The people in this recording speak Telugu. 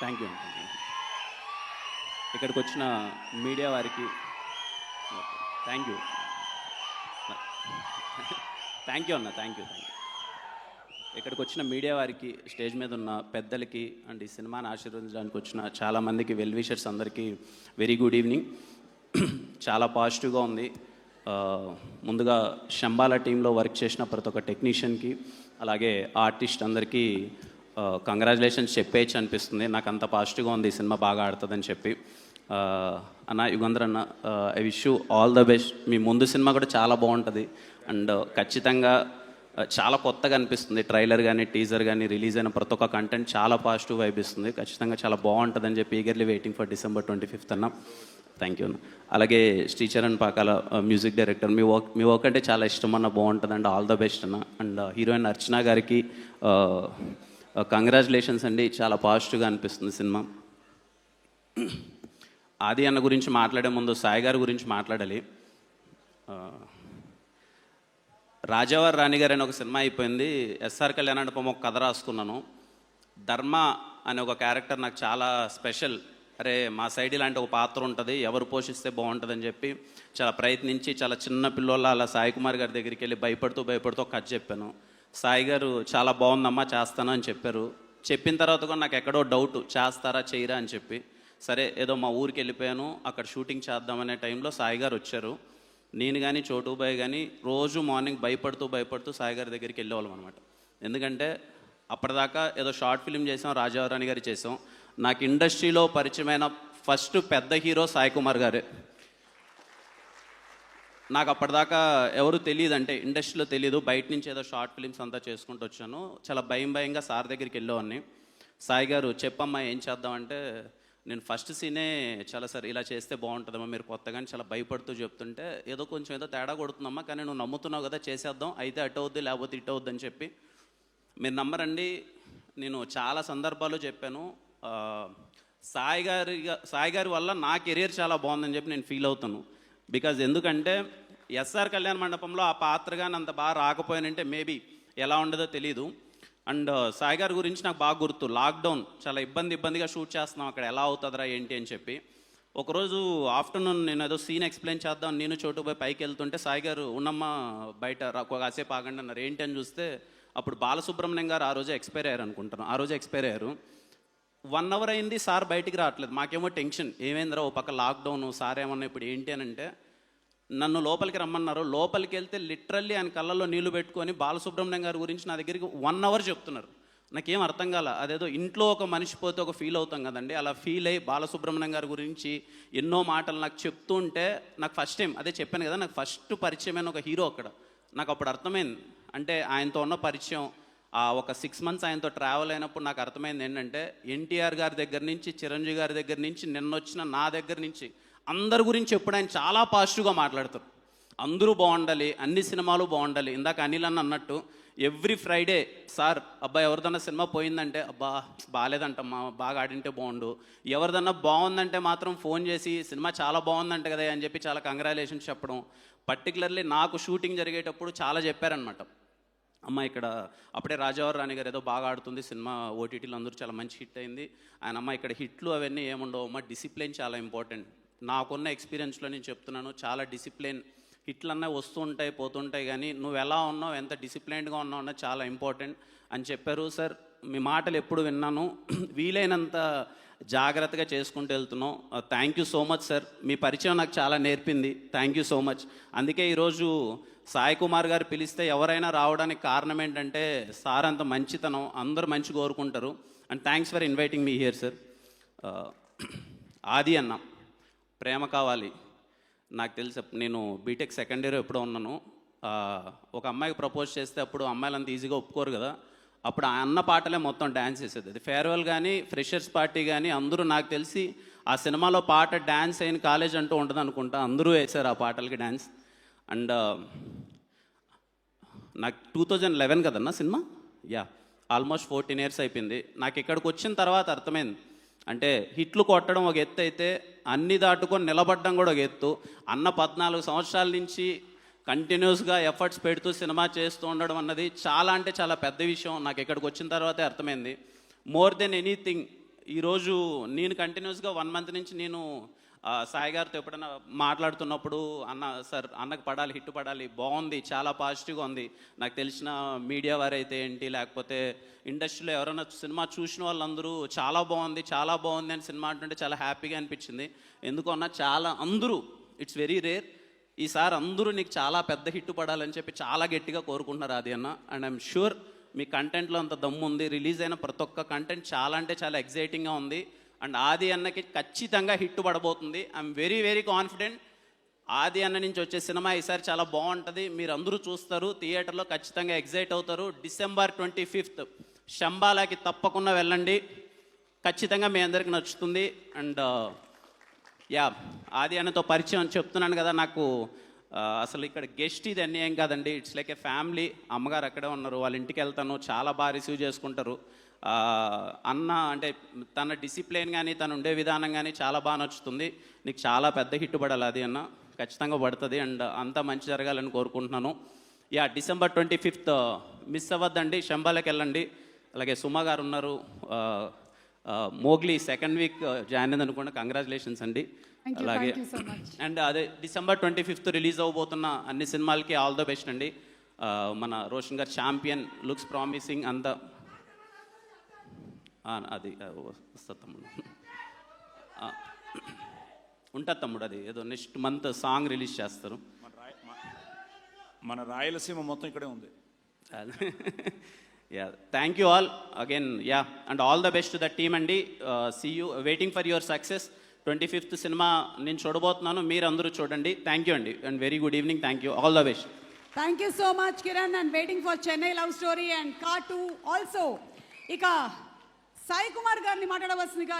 థ్యాంక్ యూ ఇక్కడికి వచ్చిన మీడియా వారికి థ్యాంక్ యూ. థ్యాంక్ యూ అన్న థ్యాంక్ యూ థ్యాంక్ యూ. ఇక్కడికి వచ్చిన మీడియా వారికి స్టేజ్ మీద ఉన్న పెద్దలకి అండ్ ఈ సినిమాని ఆశీర్వదించడానికి వచ్చిన చాలామందికి వెల్ విషర్స్ అందరికీ వెరీ గుడ్ ఈవినింగ్. చాలా పాజిటివ్గా ఉంది. ముందుగా శంబాల టీంలో వర్క్ చేసిన ప్రతి ఒక్క టెక్నీషియన్కి అలాగే ఆర్టిస్ట్ అందరికీ కంగ్రాచులేషన్స్ చెప్పేయచ్చు అనిపిస్తుంది. నాకు అంత పాజిటివ్గా ఉంది. ఈ సినిమా బాగా ఆడుతుందని చెప్పి. అన్న యుగంధర్ అన్న I wish you all the best మీ ముందు సినిమా కూడా చాలా బాగుంటుంది. అండ్ ఖచ్చితంగా చాలా కొత్తగా అనిపిస్తుంది. ట్రైలర్ కానీ టీజర్ కానీ రిలీజ్ అయిన ప్రతి ఒక్క కంటెంట్ చాలా పాజిటివ్ వైబిస్తుంది ఖచ్చితంగా చాలా బాగుంటుందని చెప్పి eagerly waiting for December twenty fifth అన్న. థ్యాంక్ యూ అలాగే అలాగే శ్రీచరణ్ పాకాల మ్యూజిక్ డైరెక్టర్ మీ వర్క్ మీ వర్క్ అంటే చాలా ఇష్టం అన్న. బాగుంటుంది అండ్ ఆల్ ద బెస్ట్ అన్న. అండ్ హీరోయిన్ అర్చన గారికి Uh, కంగ్రాచులేషన్స్ అండి. చాలా పాజిటివ్గా అనిపిస్తుంది సినిమా. ఆది అన్న గురించి మాట్లాడే ముందు సాయి గారి గురించి మాట్లాడాలి. Uh, రాజావారి రాణి గారు అనే ఒక సినిమా అయిపోయింది. ఎస్ఆర్ కళ్యాణ్ ఒక కథ రాసుకున్నాను. ధర్మ అనే ఒక క్యారెక్టర్ నాకు చాలా స్పెషల్ అరే మా సైడ్ ఇలాంటి ఒక పాత్ర ఉంటుంది. ఎవరు పోషిస్తే బాగుంటుందని చెప్పి చాలా ప్రయత్నించి చాలా చిన్న పిల్లోళ్ళ అలా సాయి కుమార్ గారి దగ్గరికి వెళ్ళి భయపడుతూ భయపడుతూ కథ చెప్పాను. సాయి గారు చాలా బాగుందమ్మా చేస్తాను అని చెప్పారు. చెప్పిన తర్వాత కూడా నాకు ఎక్కడో డౌట్ చేస్తారా చేయరా అని చెప్పి సరే ఏదో మా ఊరికి వెళ్ళిపోయాను అక్కడ షూటింగ్ చేద్దామనే టైంలో సాయి గారు వచ్చారు. నేను కానీ చోటుబాయ్ కానీ రోజు మార్నింగ్ భయపడుతూ భయపడుతూ సాయి గారి దగ్గరికి వెళ్ళేవాళ్ళం అనమాట ఎందుకంటే అప్పటిదాకా ఏదో షార్ట్ ఫిల్మ్ చేసాం రాజావరాణి గారు చేసాం. నాకు ఇండస్ట్రీలో పరిచయమైన ఫస్ట్ పెద్ద హీరో సాయి కుమార్ గారే. నాకు అప్పటిదాకా ఎవరు తెలియదు అంటే ఇండస్ట్రీలో తెలియదు బయట నుంచి ఏదో షార్ట్ ఫిలిమ్స్ అంతా చేసుకుంటూ వచ్చాను. చాలా భయం భయంగా సార్ దగ్గరికి వెళ్ళేవాడిని. సాయి గారు చెప్పమ్మా ఏం చేద్దామంటే నేను ఫస్ట్ సీనే చాలా సార్ ఇలా చేస్తే బాగుంటుందమ్మా మీరు కొత్తగా చాలా భయపడుతూ చెప్తుంటే ఏదో కొంచెం ఏదో తేడా కొడుతుందమ్మా కానీ నువ్వు నమ్ముతున్నావు కదా చేసేద్దాం. అయితే అటు అవుద్ది లేకపోతే ఇటు అవుద్ది అని చెప్పి. మీరు నమ్మరండి నేను చాలా సందర్భాల్లో చెప్పాను. సాయి గారి సాయి గారి వల్ల నా కెరీర్ చాలా బాగుందని చెప్పి నేను ఫీల్ అవుతాను. బికాజ్ ఎందుకంటే ఎస్ఆర్ కళ్యాణ మండపంలో ఆ పాత్ర కానీ అంత బాగా రాకపోయానంటే మేబీ ఎలా ఉండదో తెలీదు. అండ్ uh, సాయి గారి గురించి నాకు బాగా గుర్తు. లాక్డౌన్ చాలా ఇబ్బంది ఇబ్బందిగా షూట్ చేస్తున్నాం అక్కడ. ఎలా అవుతుందిరా ఏంటి అని చెప్పి. ఒకరోజు ఆఫ్టర్నూన్ నేను ఏదో సీన్ ఎక్స్ప్లెయిన్ చేద్దాం నేను చోటు పోయి పైకి వెళ్తుంటే సాయి గారు ఉన్నమ్మా బయట కాసేపు ఆగండి అన్నారు. ఏంటి అని చూస్తే అప్పుడు బాలసుబ్రహ్మణ్యం గారు ఆ రోజే ఎక్స్పైర్ అయ్యారు అనుకుంటాను. ఆ రోజు ఎక్స్పైర్ అయ్యారు. వన్ అవర్ అయింది సార్ బయటికి రావట్లేదు. మాకేమో టెన్షన్. ఏమైందిరా ఓ పక్క లాక్డౌన్ సార్ ఏమన్నా ఇప్పుడు ఏంటి అని అంటే నన్ను లోపలికి రమ్మన్నారు. లోపలికి వెళ్తే లిటరల్లీ ఆయన కళ్ళల్లో నీళ్ళు పెట్టుకొని బాలసుబ్రహ్మణ్యం గారి గురించి నా దగ్గరికి వన్ అవర్ చెప్తున్నారు. నాకేం అర్థం కాల అదేదో ఇంట్లో ఒక మనిషి పోతే ఒక ఫీల్ అవుతాం కదండి. అలా ఫీల్ అయ్యి బాలసుబ్రహ్మణ్యం గారి గురించి ఎన్నో మాటలు నాకు చెప్తుంటే నాకు ఫస్ట్ టైం అదే చెప్పాను కదా నాకు ఫస్ట్ పరిచయమైన ఒక హీరో అక్కడ. నాకు అప్పుడు అర్థమైంది. అంటే ఆయనతో ఉన్న పరిచయం ఆ ఒక సిక్స్ మంత్స్ ఆయనతో ట్రావెల్ అయినప్పుడు నాకు అర్థమైంది ఏంటంటే ఎన్టీఆర్ గారి దగ్గర నుంచి చిరంజీవి గారి దగ్గర నుంచి నిన్న వచ్చిన నా దగ్గర నుంచి అందరి గురించి ఎప్పుడు ఆయన చాలా పాజిటివ్గా మాట్లాడతారు. అందరూ బాగుండాలి అన్ని సినిమాలు బాగుండాలి. ఇందాక అనిల్ అన్న అన్నట్టు ఎవ్రీ ఫ్రైడే సార్ అబ్బా ఎవరిదన్నా సినిమా పోయిందంటే అబ్బా బాగాలేదంటమ్మా బాగా ఆడింటే బాగుండు. ఎవరిదన్నా బాగుందంటే మాత్రం ఫోన్ చేసి సినిమా చాలా బాగుందంట కదా అని చెప్పి చాలా కంగ్రాచులేషన్స్ చెప్పడం. పర్టికులర్లీ నాకు షూటింగ్ జరిగేటప్పుడు చాలా చెప్పారనమాట అమ్మ ఇక్కడ అప్పుడే రాజావారి రాణి గారు ఏదో బాగా ఆడుతుంది సినిమా ఓటీటీలో అందరూ చాలా మంచి హిట్ అయింది. ఆయన అమ్మ ఇక్కడ హిట్లు అవన్నీ ఏముండవు. అమ్మ డిసిప్లిన్ చాలా ఇంపార్టెంట్. నాకున్న ఎక్స్పీరియన్స్లో నేను చెప్తున్నాను చాలా డిసిప్లిన్. ఇట్లన్నా వస్తూ ఉంటాయి పోతుంటాయి కానీ నువ్వు ఎలా ఉన్నావు ఎంత డిసిప్లైన్డ్గా ఉన్నావు అన్నది చాలా ఇంపార్టెంట్. అని చెప్పారు సార్ మీ మాటలు ఎప్పుడు విన్నాను. వీలైనంత జాగ్రత్తగా చేసుకుంటూ వెళ్తున్నాం. Thank you so much sir మీ పరిచయం నాకు చాలా నేర్పింది. థ్యాంక్ యూ సో మచ్ అందుకే ఈరోజు సాయి కుమార్ గారు పిలిస్తే ఎవరైనా రావడానికి కారణం ఏంటంటే సార్ అంత మంచితనం అందరూ మంచి కోరుకుంటారు. And thanks for inviting me here sir Adi అన్న. ప్రేమ కావాలి. నాకు తెలిసి నేను బీటెక్ సెకండ్ ఇయర్ ఎప్పుడో ఉన్నాను. ఒక అమ్మాయికి ప్రపోజ్ చేస్తే అప్పుడు అమ్మాయిలు అంత ఈజీగా ఒప్పుకోరు కదా. అప్పుడు ఆ అన్న పాటలే మొత్తం డ్యాన్స్ చేసేది. అది ఫేర్వెల్ కానీ ఫ్రెషర్స్ పార్టీ కానీ అందరూ నాకు తెలిసి ఆ సినిమాలో పాట డ్యాన్స్ అయిన కాలేజ్ అంటూ ఉంటుంది అనుకుంటా. అందరూ వేశారు ఆ పాటలకి డ్యాన్స్ అండ్ నాకు టూ థౌజండ్ లెవెన్ కదన్నా cinema? Yeah almost fourteen years అయిపోయింది. నాకు ఇక్కడికి వచ్చిన తర్వాత అర్థమైంది. అంటే హిట్లు కొట్టడం ఒక ఎత్తు అయితే అన్ని దాటుకొని నిలబడడం కూడా ఒక ఎత్తు. అన్న పద్నాలుగు సంవత్సరాల నుంచి కంటిన్యూస్గా ఎఫర్ట్స్ పెడుతూ సినిమా చేస్తూ ఉండడం అన్నది చాలా అంటే చాలా పెద్ద విషయం. నాకు ఇక్కడికి వచ్చిన తర్వాతే అర్థమైంది. మోర్ దెన్ ఎనీథింగ్ ఈరోజు నేను కంటిన్యూస్గా వన్ మంత్ నుంచి నేను సాయి గారితో ఎప్పుడైనా మాట్లాడుతున్నప్పుడు అన్న సార్ అన్నకు పడాలి హిట్ పడాలి బాగుంది చాలా పాజిటివ్గా ఉంది. నాకు తెలిసిన మీడియా వారైతే ఏంటి లేకపోతే ఇండస్ట్రీలో ఎవరైనా సినిమా చూసిన వాళ్ళందరూ చాలా బాగుంది చాలా బాగుంది అని సినిమా అంటుంటే చాలా హ్యాపీగా అనిపించింది. ఎందుకు అన్న చాలా అందరూ ఇట్స్ వెరీ రేర్ ఈసారి అందరూ నీకు చాలా పెద్ద హిట్ పడాలని చెప్పి చాలా గట్టిగా కోరుకుంటున్నారు అది అన్న. అండ్ ఐఎమ్ షూర్ మీ కంటెంట్లో అంత దమ్ము ఉంది రిలీజ్ అయిన ప్రతి ఒక్క కంటెంట్ చాలా అంటే చాలా ఎగ్జైటింగ్గా ఉంది. అండ్ ఆది అన్నకి ఖచ్చితంగా hit పడబోతుంది. I'm very very confident Aadi అన్న నుంచి వచ్చే సినిమా ఈసారి చాలా బాగుంటుంది. మీరు అందరూ చూస్తారు. థియేటర్లో ఖచ్చితంగా ఎగ్జైట్ అవుతారు. డిసెంబర్ ట్వంటీ ఫిఫ్త్ శంబాలాకి తప్పకుండా వెళ్ళండి. ఖచ్చితంగా మీ అందరికి నచ్చుతుంది. అండ్ uh, యా ఆది అన్నతో పరిచయం అని చెప్తున్నాను కదా నాకు అసలు ఇక్కడ గెస్ట్ ఇది అన్యాయం కాదండి. ఇట్స్ లైక్ ఏ ఫ్యామిలీ అమ్మగారు అక్కడే ఉన్నారు. వాళ్ళ ఇంటికి వెళ్తాను. చాలా బాగా రిసీవ్ చేసుకుంటారు. అన్న అంటే తన డిసిప్లిన్ కానీ తను ఉండే విధానం కానీ చాలా బాగా నచ్చుతుంది. నీకు చాలా పెద్ద హిట్ పడాలి అది అన్న. ఖచ్చితంగా పడుతుంది అండ్ అంతా మంచి జరగాలని కోరుకుంటున్నాను. Yeah December twenty fifth miss అవ్వద్దండి. శంబాలకి వెళ్ళండి. అలాగే సుమ గారు ఉన్నారు. మోగ్లీ సెకండ్ వీక్ జాయిన్ అయింది అనుకోండి కంగ్రాచులేషన్స్ అండి. అలాగే. అండ్ అదే డిసెంబర్ ట్వంటీ ఫిఫ్త్ రిలీజ్ అవ్వబోతున్న అన్ని సినిమాలకి ఆల్ ద బెస్ట్ అండి. మన రోషన్ గారు ఛాంపియన్ లుక్స్ ప్రామిసింగ్ అంత ఆ, అది వస్తుంది తమ్ముడు. ఆ, ఉంటుంది తమ్ముడు అది ఏదో నెక్స్ట్ మంత్ సాంగ్ రిలీజ్ చేస్తారు. మన రాయలసీమ మొత్తం ఇక్కడే ఉంది. Yeah thank you all again yeah and all the best the team అండి see you waiting for your success twenty fifth cinema నేను చూడబోతున్నాను మీరు అందరూ చూడండి. థ్యాంక్ యూ అండి and very good evening thank you all the best thank you so much Kiran and waiting for Chennai love story and Ka two also ఇక సాయి కుమార్ గారిని మాట్లాడవలసిందిగా